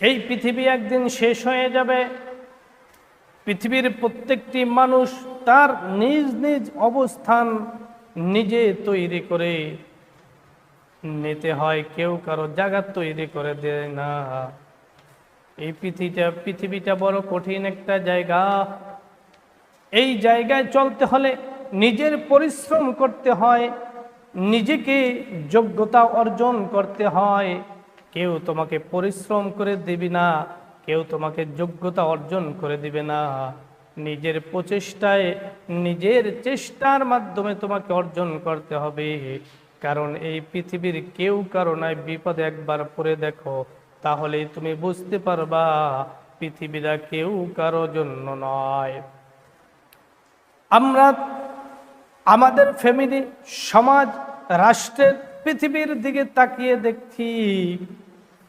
এই পৃথিবী একদিন শেষ হয়ে যাবে। পৃথিবীর প্রত্যেকটি মানুষ তার নিজ নিজ অবস্থান নিজে তৈরি করে নিতে হয়, কেউ কারও জায়গা তৈরি করে দেয় না। এই পৃথিবীটা পৃথিবীটা বড় কঠিন একটা জায়গা। এই জায়গায় চলতে হলে নিজের পরিশ্রম করতে হয়, নিজেকে যোগ্যতা অর্জন করতে হয়। কেউ তোমাকে পরিশ্রম করে দিবি না, কেউ তোমাকে যোগ্যতা অর্জন করে দিবে না। নিজের প্রচেষ্টায়, নিজের চেষ্টার মাধ্যমে তোমাকে অর্জন করতে হবে। কারণ এই পৃথিবীর কেউ কারও নাই, বিপদে একবার পরে দেখো, তাহলেই তুমি বুঝতে পারবা, পৃথিবীরা কেউ কারও জন্য নয়। আমরা, আমাদের ফ্যামিলি সমাজ, রাষ্ট্রের পৃথিবীর দিকে তাকিয়ে দেখছি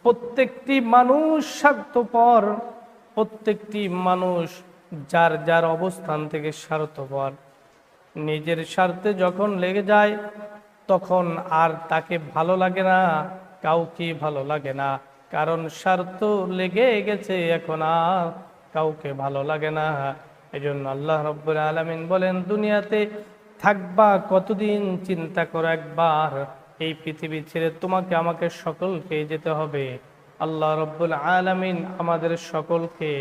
প্রত্যেকটি মানুষ স্বার্থপর, প্রত্যেকটি মানুষ যার যার অবস্থান থেকে স্বার্থপর। নিজের স্বার্থে যখন লেগে যায়, তখন আর তাকে ভালো লাগে না, কাউকে ভালো লাগে না। কারণ স্বার্থ লেগে গেছে এখন আর কাউকে ভালো লাগে না। এই জন্য আল্লাহ রব্বুল আলমিন বলেন, দুনিয়াতে থাকবা কতদিন, চিন্তা করো একবার। এই পৃথিবী ছেড়ে তোমাকে, আমাকে সকলকে যেতে হবে। আল্লাহ রব্বুল আলমিন আমাদের সকলকে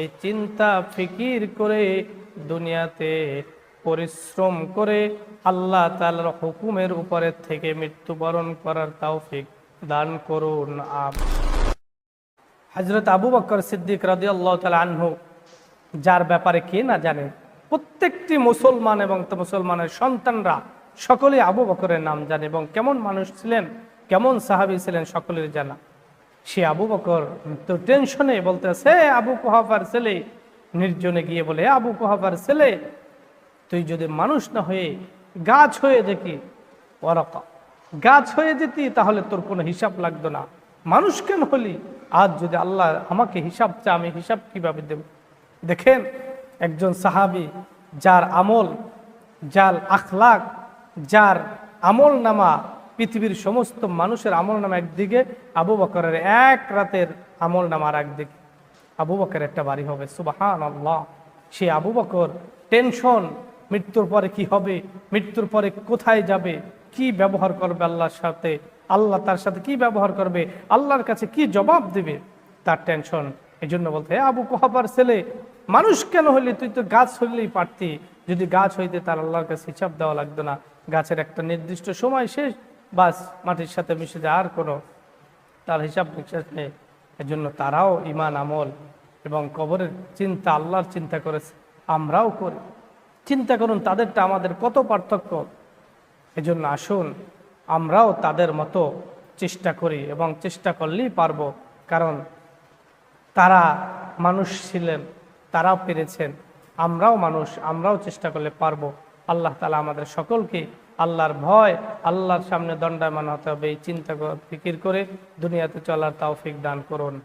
এই চিন্তা, ফিকির করে দুনিয়াতে পরিশ্রম করে আল্লাহ তালার হুকুমের উপরে থেকে মৃত্যুবরণ করার তৌফিক দান করুন। আম। হজরত আবু বকর সিদ্দিক রাজি আল্লাহ তালা আনহু, যার ব্যাপারে কে না জানে, প্রত্যেকটি মুসলমান এবং মুসলমানের সন্তানরা সকলে আবু বকরের নাম জানে এবং কেমন মানুষ ছিলেন, কেমন সাহাবি ছিলেন সকলের জানা। সে আবু বকর তো টেনশনে বলতেছে, "হে আবু কুহাফার ছেলে। নির্জনে গিয়ে বলে আবু কুহাফার ছেলে, তুই যদি মানুষ না হয়ে গাছ হয়ে দেখি ওরকা গাছ হয়ে যেতি, তাহলে তোর কোনো হিসাব লাগতো না। মানুষ কেন হলি? আজ যদি আল্লাহ আমাকে হিসাব চা আমি হিসাব কীভাবে দেব? দেখেন, একজন সাহাবি, যার আমল, যার আখলাক যার আমল নামা পৃথিবীর সমস্ত মানুষের আমল নামা একদিকে, আবু বকরের এক রাতের আমল নামার একদিকে। আবু বকর একটা বাড়ি হবে সুবাহান আল্লাহ সে আবু বকর, টেনশন, মৃত্যুর পরে কি হবে, মৃত্যুর পরে কোথায় যাবে, কি ব্যবহার করবে আল্লাহর সাথে, আল্লাহ তার সাথে কি ব্যবহার করবে, আল্লাহর কাছে কি জবাব দেবে, তার টেনশন। এই জন্য বলতে, "হে আবু কোহাবার ছেলে, মানুষ কেন হইলি? তুই তো গাছ হইলেই পারতি যদি গাছ হইতে তার আল্লাহর কাছে হিসাব দেওয়া লাগতো না, গাছের একটা নির্দিষ্ট সময় শেষ, বাস মাটির সাথে মিশে যায় আর কোনো। তার হিসাব নিকাশ নেই এজন্য তারাও ইমান আমল এবং কবরের চিন্তা, আল্লাহর চিন্তা করেছে। আমরাও করি। চিন্তা করুন, তাদেরটা আমাদের কত পার্থক্য। এজন্য আসুন, আমরাও তাদের মতো চেষ্টা করি এবং চেষ্টা করলেই পারব। কারণ তারা মানুষ ছিলেন, তারাও পেরেছেন। আমরাও মানুষ, আমরাও চেষ্টা করলে পারব। আল্লাহ তালা আমাদের সকলকে আল্লাহর ভয়, আল্লাহর সামনে দণ্ডায়মান হতে হবে, এই চিন্তা কর- ফিকির করে দুনিয়াতে চলার তাওফিক দান করুন।